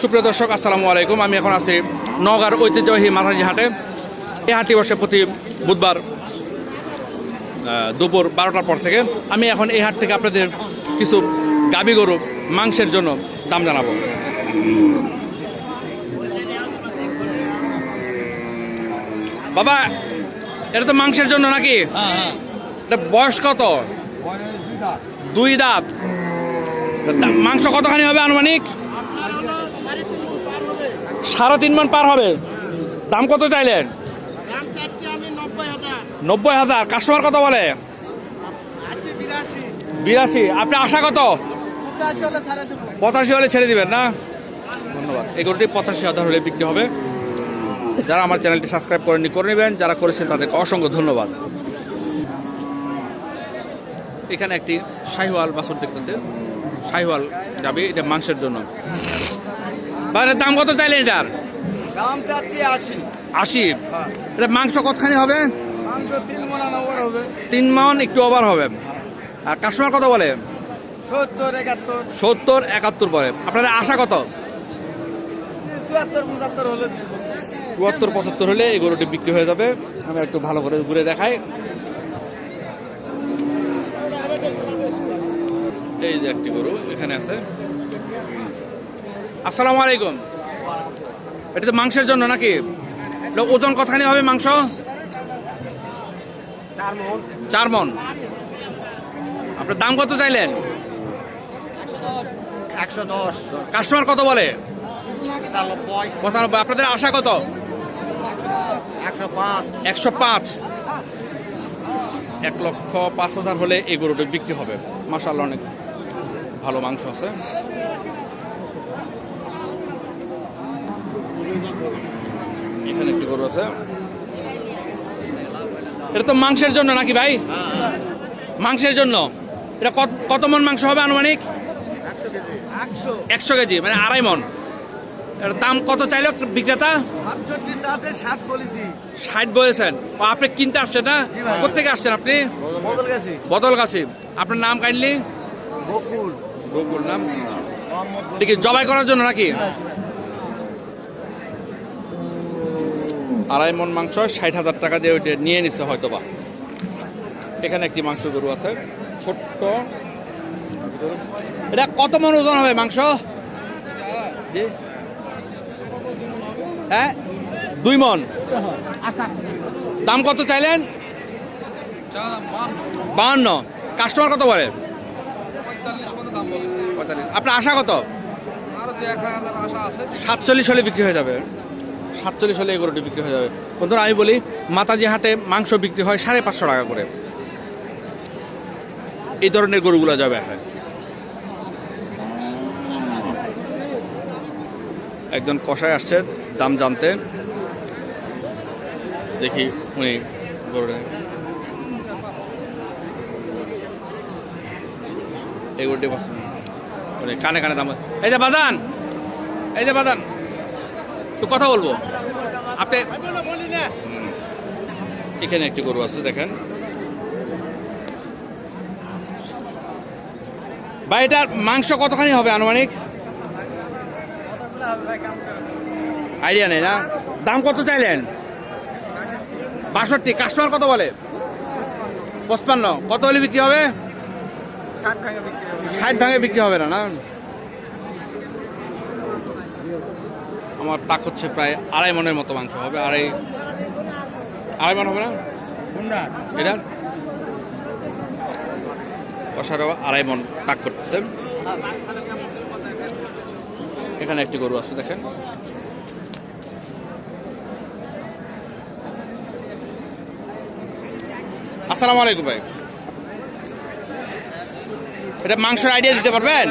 সুপ্রিয় দর্শক আসসালামু আলাইকুম। আমি এখন আছি নগার ঐতিহ্যবাহী মাথাজি হাটে। এই হাটটি বসে প্রতি বুধবার দুপুর বারোটার পর থেকে। আমি এখন এই হাট থেকে আপনাদের কিছু গাবি গরু মাংসের জন্য দাম জানাব। বাবা এটা তো মাংসের জন্য নাকি? এটা বয়স কত? দুই দাঁত। দা- মাংস কতখানি হবে আনুমানিক? সাড়ে তিন মান পার হবে। দাম কত চাইলেন? দাম নব্বই হাজার। কাস্টমার কত বলে? বিরাশি। আপনি আশা কত? পঁচাশি হলে ছাড়ে দিবেন না? ধন্যবাদ। এই গরুটি পঁচাশি হাজার হলে বিক্রি হবে। যারা আমার চ্যানেলটি সাবস্ক্রাইব করেননি করে নেবেন। যারা করেছেন তাদেরকে অসংখ্য ধন্যবাদ। এখানে একটি শাহিওয়াল বাছুর দেখতেছে। শাহিওয়াল যাবে এটা মাংসের জন্য। বাইরের দাম কত চাইলেন এটার দাম চাচ্ছি আশি। আশি? এটা মাংস কতখানি হবে? মাংস হবে। তিন মন একটু ওভার হবে। আর কাস্টমার কত বলে? সত্তর একাত্তর। সত্তর একাত্তর বলে। আপনাদের আশা কত? চুয়াত্তর পঁচাত্তর হলে চুয়াত্তর পঁচাত্তর হলে এই গরুটি বিক্রি হয়ে যাবে। আমি একটু ভালো করে ঘুরে দেখাই। এই যে একটি গরু এখানে আছে। আসসালামু আলাইকুম। এটা তো মাংসের জন্য নাকি? ওজন কতখানি হবে মাংস? চার মন। আপনার দাম কত চাইলেন? কাস্টমার কত বলে? পঁচানব্বই। আপনাদের আশা কত? একশো পাঁচ। একশো পাঁচ। এক লক্ষ পাঁচ হাজার হলে এই গরুটা বিক্রি হবে। মাসাল্লাহ অনেক ভালো মাংস আছে এখানে একটি গরু আছে? এটা তো মাংসের জন্য নাকি ভাই? মাংসের জন্য। এটা কত কত মন মাংস হবে আনুমানিক? একশো কেজি মানে আড়াই মন। দাম কত চাইলো বিক্রেতা? ষাট বলেছি বলেছেন। ও আপনি কিনতে আসছেন না? কোথেকে আসছেন আপনি? বদল গেছি গাছি আপনার নাম কাইন্ডলি? বকুল। বকুল নাম। জবাই করার জন্য নাকি? আড়াই মন মাংস, ষাট হাজার টাকা দিয়ে ওইটা নিয়ে নিছে হয়তো বা এখানে একটি মাংস গরু আছে। ছোট্ট। এটা কত মন ওজন হবে মাংস? হ্যাঁ? দুই মন দাম কত চাইলেন? বাহান্ন। কাস্টমার কত বলে? আপনার আশা কত? সাতচল্লিশ হলে বিক্রি হয়ে যাবে। সাতচল্লিশ হলে এই গরুটি বিক্রি হয়ে যাবে। বন্ধুরা, আমি বলি, মাতাজি হাটে মাংস বিক্রি হয় সাড়ে পাঁচশো টাকা করে। এই ধরনের গরুগুলো যাবে হয় একজন কষায় আসছে, দাম জানতে। দেখি উনি গরুটা এই গরুটি কানে কানে দাম এই যে বাজান! এই যে বাজান! তো কথা বলব। আপনি এখানে একটি গরু আছে দেখেন। ভাই এটার মাংস কতখানি হবে আনুমানিক? আইডিয়া নেই না? দাম কত চাইলেন? বাষট্টি। কাস্টমার কত বলে? পঁচপান্ন। কত হলে বিক্রি হবে? ষাট বিক্রি হবে। ষাট ভাঙে বিক্রি হবে না না? আমার তাক হচ্ছে প্রায় আড়াই মনের মতো মাংস হবে আড়াই আড়াই মন হবে না? এটা? কষারও আড়াই মন তাক করতেছে। এখানে একটি গরু আছে দেখেন। আসসালামু আলাইকুম ভাই। এটা মাংসের আইডিয়া দিতে পারবেন?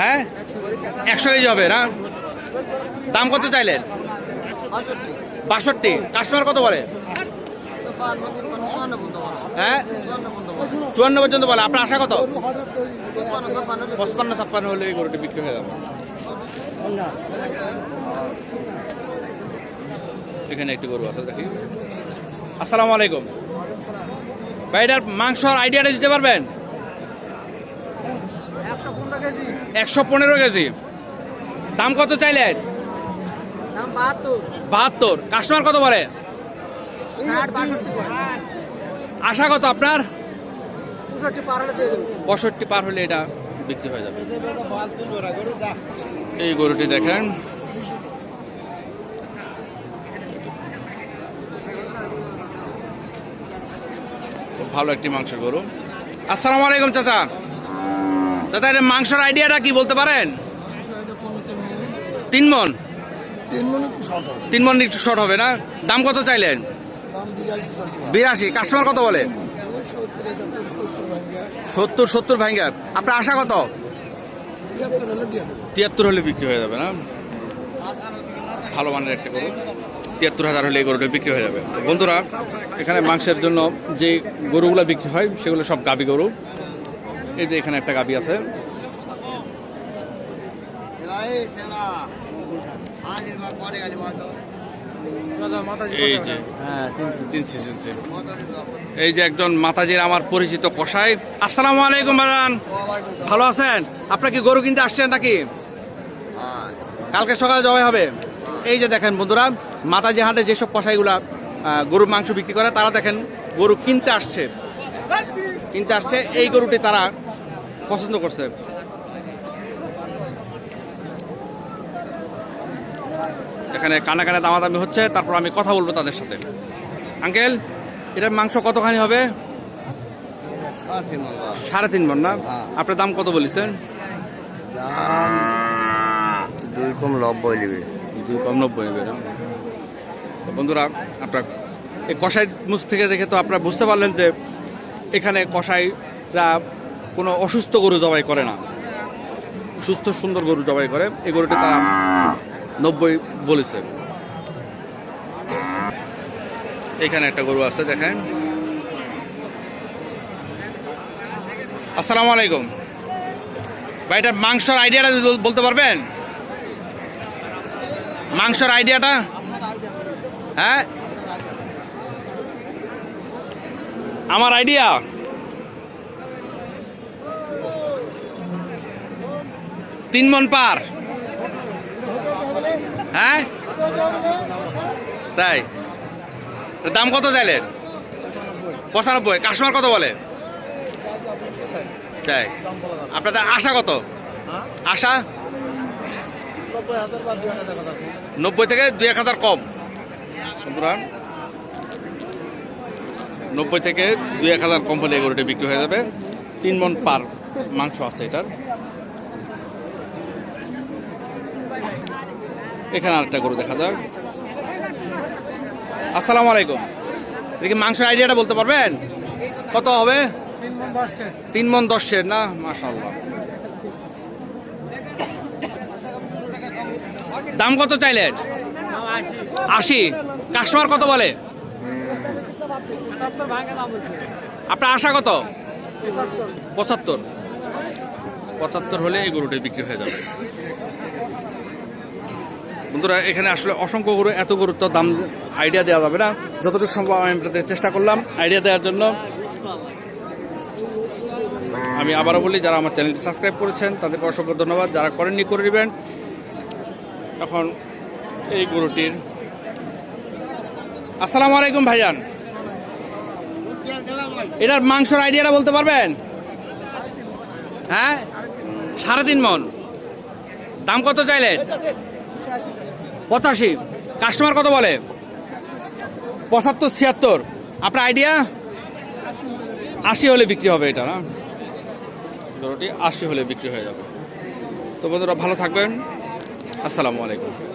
হ্যাঁ? একশো কেজি হবে না? দাম কত চাইলেন? বাষট্টি। কাস্টমার কত বলে? হ্যাঁ? চুয়ান্ন পর্যন্ত বলে। আপনার আশা কত? পঁচপান্ন, ছাপ্পান্ন হলে এই গরুটি বিক্রি হয়ে যাবে। এখানে একটি গরু আছে, দেখি। আসসালামু আলাইকুম। ভাই এটার মাংসর আইডিয়াটা দিতে পারবেন? একশো পনেরো কেজি। দাম কত চাইলেন বাহাত্তর। কাস্টমার কত বলে? আশা কত আপনার? পঁয়ষট্টি পার হলে এটা বিক্রি হয়ে যাবে। এই গরুটি দেখেন। খুব ভালো একটি মাংসের গরু। আসসালামু আলাইকুম চাচা। এটা মাংসের আইডিয়াটা কি বলতে পারেন? তিন মন তিন মন একটু শর্ট হবে না? দাম কত চাইলেন? বিরাশি। কাস্টমার কত বলে? সত্তর সত্তর ভাঙ্গা। আপনার আশা কত? তিয়াত্তর হলে বিক্রি হয়ে যাবে না? ভালো মানের একটা গরু। তিয়াত্তর হাজার হলে এই গরুটা বিক্রি হয়ে যাবে। বন্ধুরা, এখানে মাংসের জন্য যে গরুগুলো বিক্রি হয়, সেগুলো সব গাবি গরু। এই যে এখানে একটা গাবি আছে। এই যে চিনছি চিনছি এই যে একজন মাতাজির আমার পরিচিত কসাই। আসসালামু আলাইকুম বাজান। ভালো আছেন? আপনার কি গরু কিনতে আসছেন নাকি? কালকে সকালে জবাই হবে। এই যে দেখেন বন্ধুরা মাতাজি হাটে যেসব কসাইগুলা আহ, গরুর মাংস বিক্রি করে তারা দেখেন গরু কিনতে আসছে। কিনতে আসছে এই গরুটি তারা পছন্দ করছে। এখানে কানা কানা দামাদামি হচ্ছে তারপর আমি কথা বলব তাদের সাথে। আঙ্কেল এটার মাংস কতখানি হবে? সাড়ে তিন মন না? আপনার দাম কত বলেছেন? দুই কম নব্বই নেবে। দুই কম নব্বই নেবে বন্ধুরা আপনার এই কষাই মুখ থেকে দেখে তো আপনারা বুঝতে পারলেন যে এখানে কষাইরা কোনো অসুস্থ গরু জবাই করে না। সুস্থ, সুন্দর গরু জবাই করে। এই গরুটি তারা নব্বই বলেছে। এখানে একটা গরু আছে, দেখেন। আসসালামু আলাইকুম। ভাই এটা মাংসর আইডিয়াটা বলতে পারবেন? মাংসর আইডিয়াটা? হ্যাঁ? আমার আইডিয়া? তিন মন পার। হ্যাঁ? তাই? দাম কত চাইলেন পঁচানব্বই। কাস্টমার কত বলে? তাই? আপনাদের আশা কত? আশা? নব্বই থেকে দুই এক হাজার কম। নব্বই থেকে দুই এক হাজার কম হলে এই গরুটি বিক্রি হয়ে যাবে। তিন মন পার মাংস আছে এটার। এখানে আরেকটা গরু দেখা যাক। আসসালামু আলাইকুম। দেখি মাংসের আইডিয়াটা বলতে পারবেন? কত হবে? তিন মন দশের। না মাশাল্লাহ দাম কত চাইলেন? আশি। কাস্টমার কত বলে? আপনার আশা কত? পঁচাত্তর। পঁচাত্তর হলে এই গরুটা বিক্রি হয়ে যাবে। বন্ধুরা, এখানে আসলে অসংখ্য গরু, এত গরুর তো দাম আইডিয়া দেওয়া যাবে না। যতটুকু সম্ভব আমি আপনাদের চেষ্টা করলাম আইডিয়া দেওয়ার জন্য। আমি আবারও বলি, যারা আমার চ্যানেলটি সাবস্ক্রাইব করেছেন, তাদেরকে অসংখ্য ধন্যবাদ। যারা করেননি, করে নেবেন। এখন এই গরুটির আসসালামু আলাইকুম ভাইজান। এটার মাংসর আইডিয়াটা বলতে পারবেন? হ্যাঁ? সাড়ে তিন মন। দাম কত চাইলেন? পঁচাশি। কাস্টমার কত বলে? পঁচাত্তর, ছিয়াত্তর। আপনার আইডিয়া আশি হলে বিক্রি হবে এটা, না? আশি হলে বিক্রি হয়ে যাবে। তো বন্ধুরা, ভালো থাকবেন। আসসালামু আলাইকুম।